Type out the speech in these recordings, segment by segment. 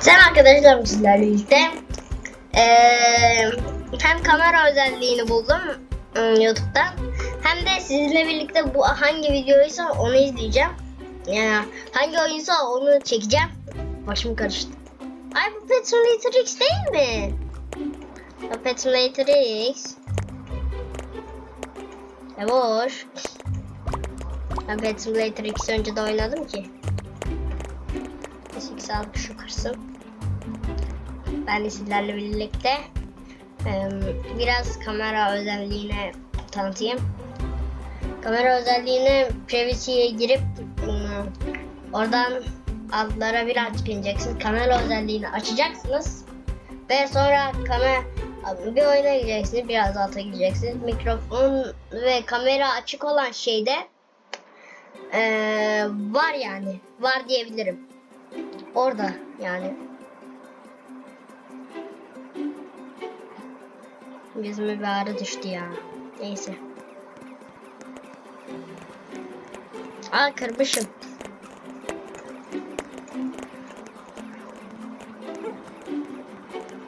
Sen arkadaşlarım sizlerle birlikte eee, hem kamera özelliğini buldum ım, YouTube'dan hem de sizinle birlikte bu hangi videoysa onu izleyeceğim. Yani hangi oyunsa onu çekeceğim. Başım karıştı. Ay bu Pet Simulator X değil mi? Bu Pet Simulator X. E boş. Ben Pet Simulator X'i önceden oynadım ki. X aldık şu kırsın. Ben de sizlerle birlikte biraz kamera özelliğine tanıtayım. Kamera özelliğine privacy'ye girip oradan altlara biraz tıklayacaksınız. Kamera özelliğini açacaksınız. Ve sonra kamera bir oyuna gireceksiniz. Biraz alta gideceksiniz. Mikrofon ve kamera açık olan şeyde eee, var yani. Var diyebilirim. Orada yani. Gözüme bir ağrı düştü ya. Neyse. Aa kırmışım.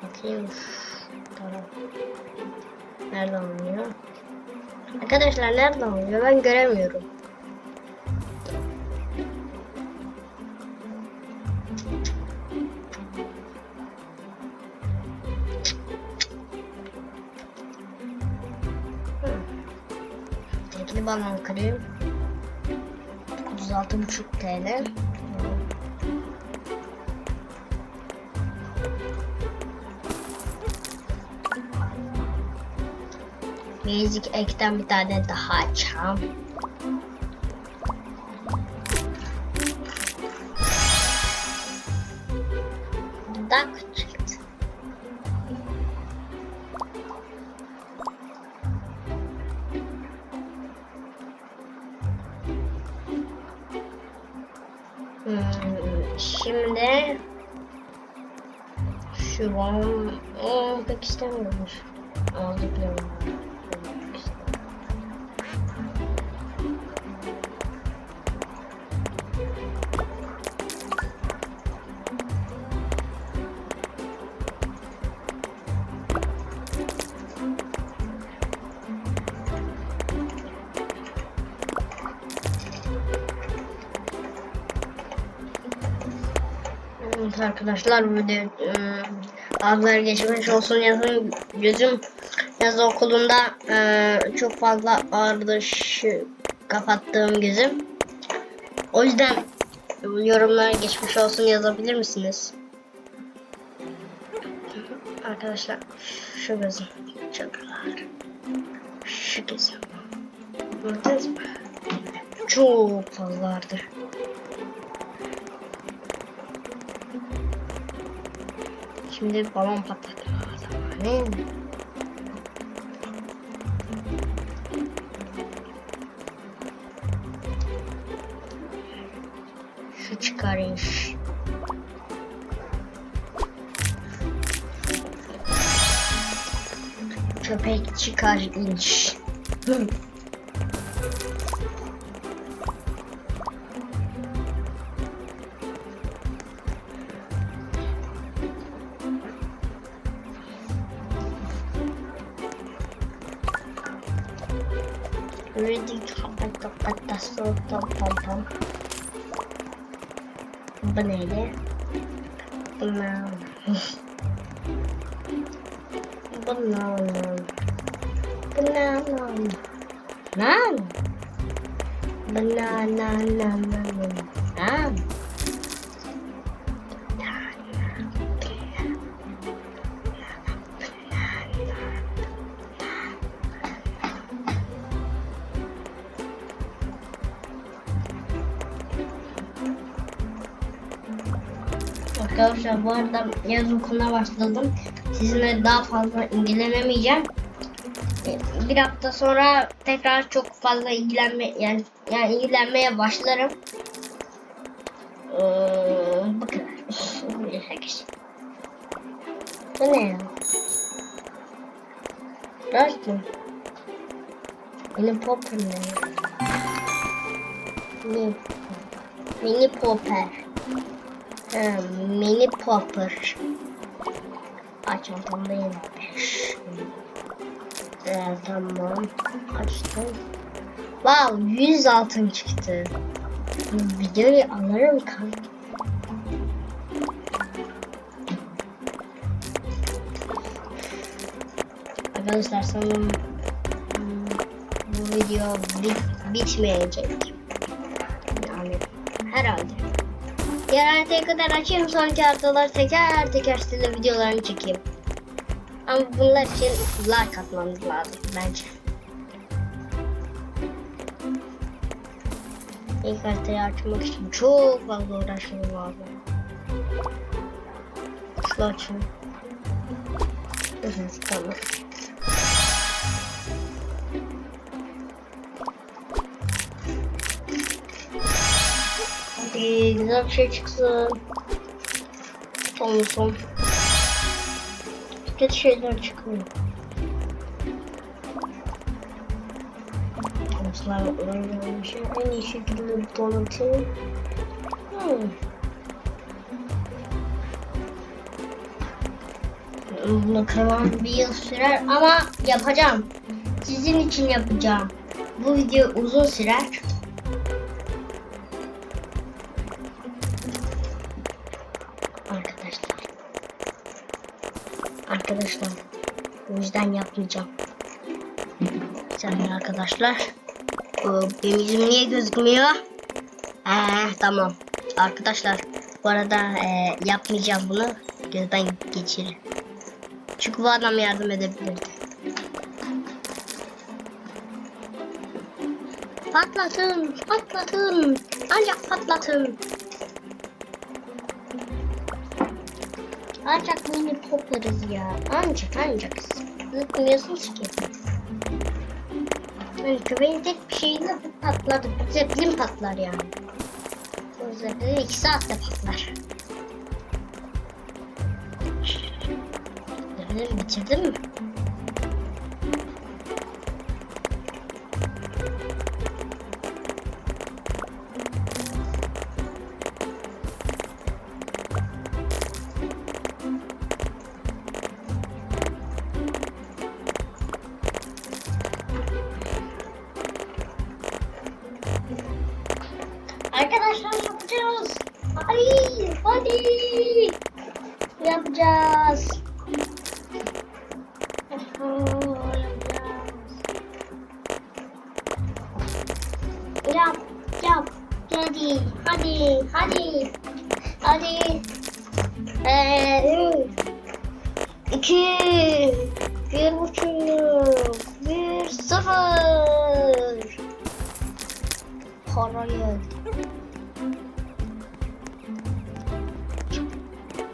Bakayım. Tamam. Nerede alınıyor? Arkadaşlar nerede alınıyor? Ben göremiyorum. Balon kırayım. 36,5 TL. Basic ekten bir tane daha açacağım. Şimdi şu an Aa, pek istemiyormuş. Aldıklarım. Evet arkadaşlar bu ıı, adlar geçmiş olsun yazın gözüm yaz okulunda ıı, çok fazla ağrıdı şu kapattığım gözüm. O yüzden yorumlara geçmiş olsun yazabilir misiniz? Arkadaşlar şu gözüm çok ağır. Şu gözüm. Çok fazla ağrıdı. Şimdi balon patlatma zamanı. Şu çıkarayım. Köpek çıkar inç. Castle Tom Tom Tom. Banele. Banal. Banal. Banal. Nan. Banana. Nan. Nan. Nan. Arkadaşlar bu arada yaz okuluna başladım. Sizinle daha fazla ilgilenemeyeceğim. Bir hafta sonra tekrar çok fazla ilgilenme yani, yani ilgilenmeye başlarım. Ee, bu kadar. Bu ne ya? Rastım. Benim popper ne? Mini popper. Ee, mini popper. Ay çantamda yeni beş. Ee, tamam. Açtım. Wow 100 altın çıktı. Videoyu alırım kanka. Arkadaşlar sanırım bu video bit bitmeyecek. Diğer haritaya kadar açayım sonraki haritalar teker teker size videolarını çekeyim. Ama bunlar için like atmamız lazım bence. İlk haritayı açmak için çok fazla uğraşmam lazım. Şunu açayım. Hı, tamam. Hadi güzel bir şey çıksın. Son. Kötü şeyler çıkıyor. Slime oynamışım. En iyi şekilde donatayım. Hmm. Bunu kırmam bir yıl sürer ama yapacağım. Sizin için yapacağım. Bu video uzun sürer. Yüzden yapmayacağım. Sen arkadaşlar. Benim yüzüm niye gözükmüyor? Ee, tamam. Arkadaşlar bu arada e, yapmayacağım bunu. Gözden geçir. Çünkü bu adam yardım edebilirdi. Patlatın, patlatın. Ancak patlatın. Ancak mini poplarız ya. Ancak ancak. Zıpmıyorsunuz ki. Yani tek bir şeyiyle patladı. Zeplin patlar yani. O zeplin iki saatte patlar. Zeplin bitirdin mi? Yapacağız. Yap, yap. Hadi, hadi, hadi. Hadi. Ee, iki, bir buçuk, bir sıfır. Para geldi.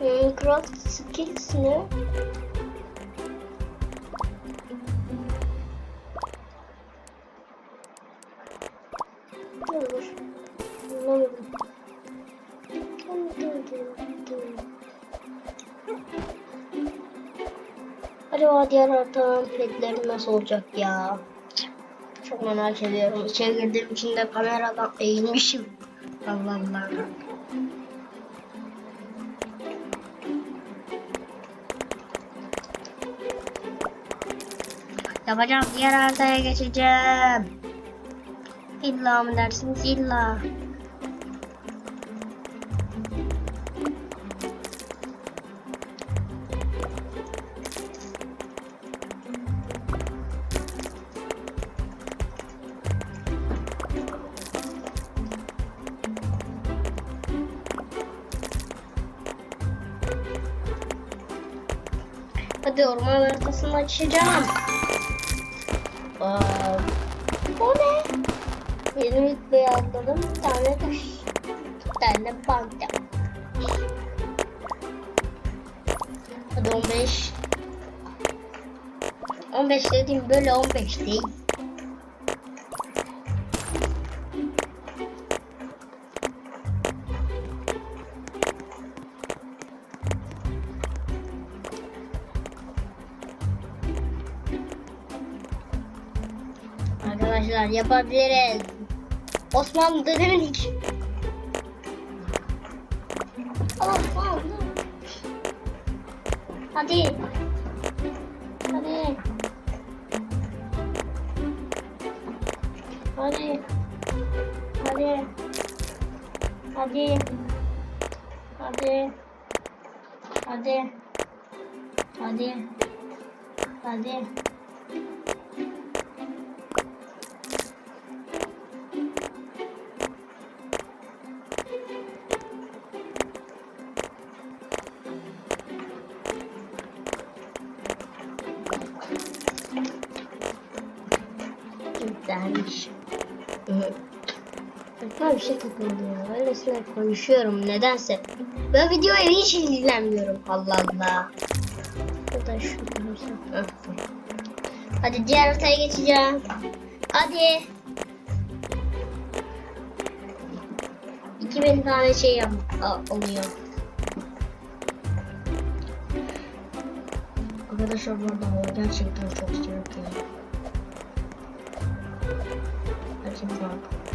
Minecraft skills ne? Olur? Anlamadım. Acaba diğer haritanın petleri nasıl olacak ya? Çok merak ediyorum. İçeri girdiğim için de kameradan eğilmişim. Allah Allah. Yapacağım. Diğer haritaya geçeceğim. İlla mı dersiniz? İlla. Hadi orman haritasını açacağım. Aa, bu ne? Yeni rütbeyi atladım. Bir tane taş. Bir tane bant yap. Hadi 15. 15 dediğim böyle 15 değil. Arkadaşlar yapabiliriz. Osmanlı döneminin ilk Allah. Hadi. Hadi. Hadi. Hadi. Hadi. Hadi. Hadi. Hadi. Hadi. Aklıma bir şey takıldı ya. Öylesine konuşuyorum nedense. Ben videoyu hiç izlemiyorum. Allah Allah. Bu da şu. Hadi diğer haritaya geçeceğim. Hadi. 2000 tane şey yap oluyor. Arkadaşlar burada hava gerçekten çok sıcak 怎么？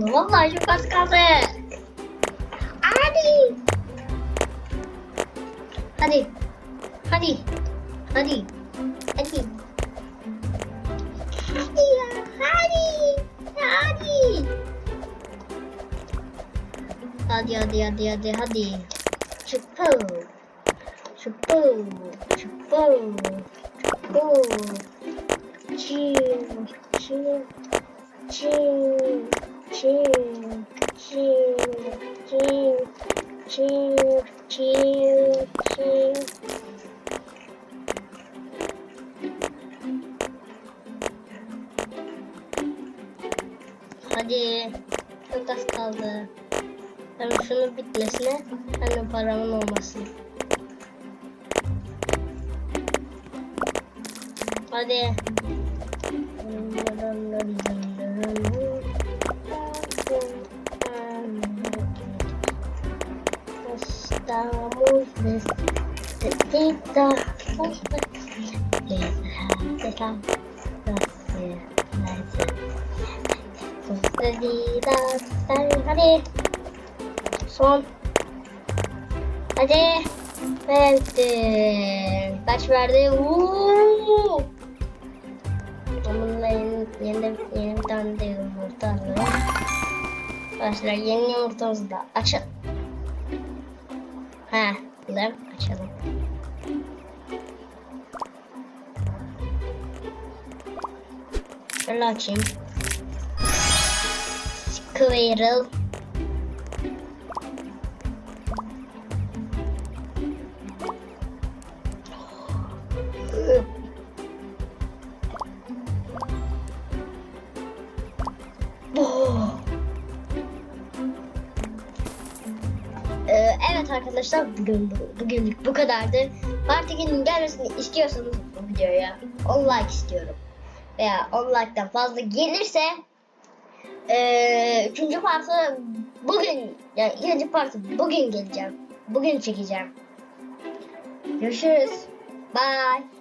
Kaldı. Vallahi çok az kaldı. Hadi. Hadi. Hadi. Hadi. Hadi. Hadi. Hadi. Hadi. Hadi hadi hadi hadi hadi. Chill, chill, chill, chill, chill, chill. Hadi. Çok az kaldı. Hem şunun bitmesine hem de paramın olmasın. Hadi. Estamos necesitados Hadi. Son. Hadi. Verdim. Kaç verdi? Uuu. Bununla yeni, yeni, yeni bir tane de yumurta alalım. Arkadaşlar yeni yumurtamızı da açalım. Ha, bunları açalım. Şöyle açayım. Squirrel. Arkadaşlar bugün bu, bugünlük bu kadardı. Part 2'nin gelmesini istiyorsanız bu videoya 10 like istiyorum. Veya 10 like'dan fazla gelirse ee, üçüncü partı bugün yani ikinci partı bugün geleceğim. Bugün çekeceğim. Görüşürüz. Bye.